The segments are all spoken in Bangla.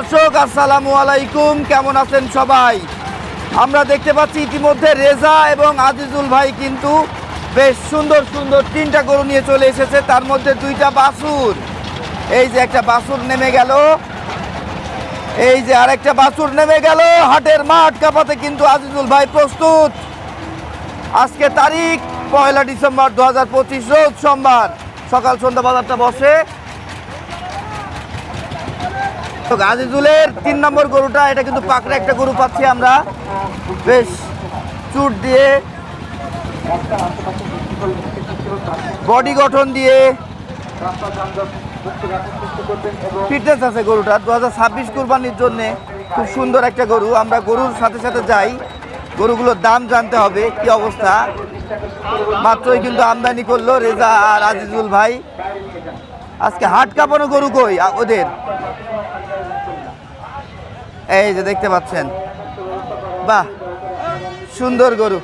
দর্শক, আসসালামু আলাইকুম। কেমন আছেন সবাই? আমরা দেখতে পাচ্ছি ইতিমধ্যে রেজা এবং আজিজুল ভাই কিন্তু বেশ সুন্দর সুন্দর তিনটা গরু নিয়ে চলে এসেছে। তার মধ্যে দুইটা বাছুর। এই যে একটা বাছুর নেমে গেল। এই যে আরেকটা বাছুর নেমে গেল। হাটের মাঠ কাপাতে কিন্তু আজিজুল ভাই প্রস্তুত। আজকে তারিখ, পয়লা ডিসেম্বর দু হাজার পঁচিশ, রোজ সোমবার। সকাল সন্ধ্যা বাজারটা বসে। গাজিজুলের তিন নম্বর গরুটা, এটা কিন্তু পাকড়া একটা গরু পাচ্ছি আমরা। বেশ, চুট দিয়ে বডি গঠন দিয়ে ফিটনেস আছে গরুটা দু হাজার ছাব্বিশ কুরবানির জন্যে খুব সুন্দর একটা গরু। আমরা গরুর সাথে সাথে যাই, গরুগুলোর দাম জানতে হবে, কি অবস্থা। মাত্রই কিন্তু আমদানি করল রেজা আর আজিজুল ভাই। আজকে হাট কাঁপানো গরু কই? ওদের। এই যে দেখতে পাচ্ছেন। বাহ, সুন্দর গরু।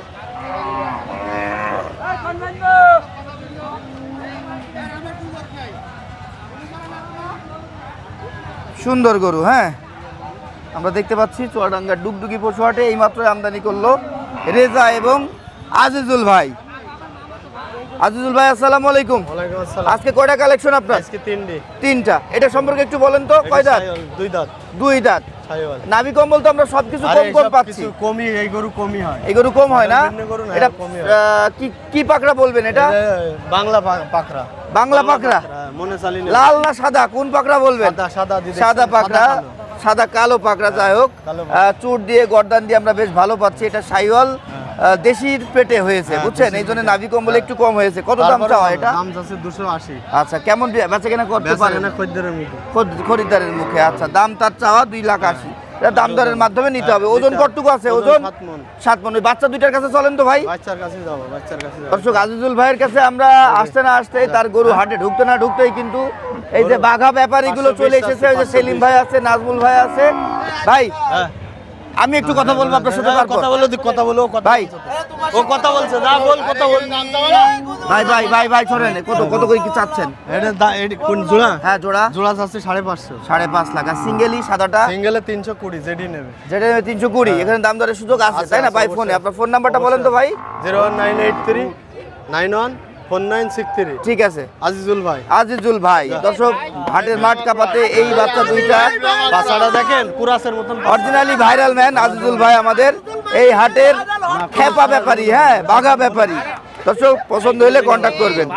সুন্দর গরু হ্যাঁ। আমরা দেখতে পাচ্ছি চুয়াডাঙ্গার ডুগডুগি পশু হাটে এইমাত্র আমদানি করল রেজা এবং আজিজুল ভাই। আজিজুল ভাই আসসালামু আলাইকুম। ওয়ালাইকুম আসসালাম। আজকে কয়টা কালেকশন আপনার? আজকে তিনটি। তিনটা। এটা সম্পর্কে একটু বলেন তো কয় দাঁত? দুই দাঁত। দুই দাঁত। নাভি কম্বল তো আমরা সবকিছু কম কম পাচ্ছি। কিছু কমই এই গরু কমই হয়। এই গরু কম হয় না? এটা হয়। কি কি পাকড়া বলবেন এটা? বাংলা পাকড়া। বাংলা পাকড়া? হ্যাঁ, মনে চালি। লাল না সাদা? কোন পাকড়া বলবেন? সাদা সাদা সাদা পাকড়া। সাদা কালো পাকড়া যাই হোক। চুট দিয়ে গর্দান দিয়ে আমরা বেশ ভালো পাচ্ছি। এটা সাইওয়াল। দেশির পেটে হয়েছে হ্যাঁ, বুঝছেন? এই জন্য। নাভি কম্বল একটু কম হয়েছে। কত দাম চাওয়া এটা? দাম যাচ্ছে দুশো আশি। আচ্ছা কেমন বেচা কেনা করতে বেচা পারেন? কেনা খদ্দেরের মুখে। খরিদ- খরিদ্দারের মুখে আচ্ছা দাম তার চাওয়া দুই লাখ আশি। এটা দাম দরের মাধ্যমে নিতে হবে। ওজন কতটুকু আছে? ওজন সাত মন। ওই বাচ্চা দুইটার কাছে চলেন তো ভাই। বাচ্চার কাছে যাব বাচ্চার কাছে যাব। দর্শক আজিজুল ভাইয়ের কাছে আমরা আসতে না আসতে তার গরু হাটে ঢুকতে না ঢুকতেই কিন্তু এই যে বাঘা ব্যাপারীগুলো চলে এসেছে ওই যে সেলিম ভাই আছে নাজমুল ভাই আছে। ভাই হ্যাঁ। আমি একটু কথা বলব আপনার সাথে হ্যাঁ, কথা বলো কথা বলো ভাই। ও কথা বলছে না বল কথা বল। ভাই ভাই ভাই ভাই শোনেন কত কত করে কি চাচ্ছেন? কোন জোড়া? হ্যাঁ জোড়া। জোড়া যাচ্ছে সাড়ে পাঁচশো। সাড়ে পাঁচ লাখ। আর সিঙ্গেলই সাদাটা? সিঙ্গেলে তিনশো কুড়ি যেটি নেবে। যেটা তিনশো কুড়ি। এখানে দাম দরের সুযোগ আছে তাই না? ভাই ফোনে আপনার ফোন নাম্বারটা বলেন তো ভাই। Zero one nine eight three nine one ঠিক আছে। আজিজুল ভাই। আজিজুল ভাই দর্শক হাটের মাঠ কাপাতে এই বাচ্চা দুইটা। বাচ্চাটা দেখেন কুরাসের মতন। অরিজিনালি ভাইরাল ম্যান আজিজুল ভাই আমাদের। এই হাটের খেপা ব্যাপারী হ্যাঁ বাঘা ব্যাপারী। দর্শক পছন্দ হলে কন্ট্যাক্ট করবেন।